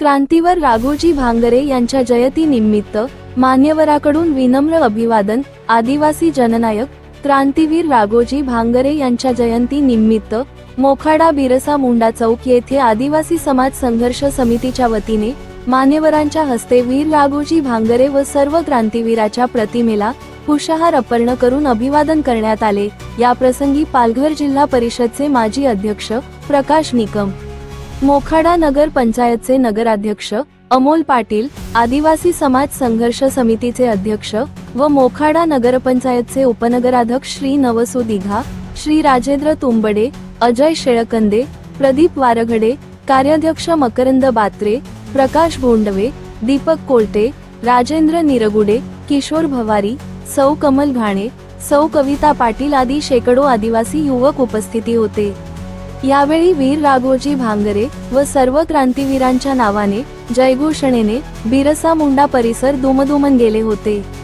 क्रांतीवर राघोजी भांगरे यांच्या जयती निमित्त मान्यवराकडून विनम्र अभिवादन आदिवासी जननायक क्रांतीवीर राघोजी भांगरे यांच्या जयंती निमित्त मोखाडा बिरसा मुंडा चौक येथे आदिवासी समाज संघर्ष समितीच्या वतीने मान्यवरांच्या हस्ते वीर राघोजी भांगरे व सर्व क्रांतीवीराच्या प्रतिमेला पुष्पहार अर्पण करून अभिवादन करण्यात आले. या प्रसंगी पालघर जिल्हा परिषदचे माजी अध्यक्ष प्रकाश निकम मोखाडा नगर पंचायतचे नगराध्यक्ष अमोल पाटील आदिवासी समाज संघर्ष समितीचे अध्यक्ष व मोखाडा नगरपंचायतचे उपनगराध्यक्ष श्री नवसू दिघा श्री राजेंद्र तुंबडे अजय शेळकंदे प्रदीप वारघडे कार्याध्यक्ष मकरंद बात्रे प्रकाश भोंडवे दीपक कोलटे राजेंद्र निरगुडे किशोर भवारी सौ कमल घाणे सौ कविता पाटील आदी शेकडो आदिवासी युवक उपस्थिती होते. यावेळी वीर राघोजी भांगरे व सर्व क्रांतीवीरांच्या नावाने जयघोषणेने बिरसा मुंडा परिसर दुमदुमन गेले होते.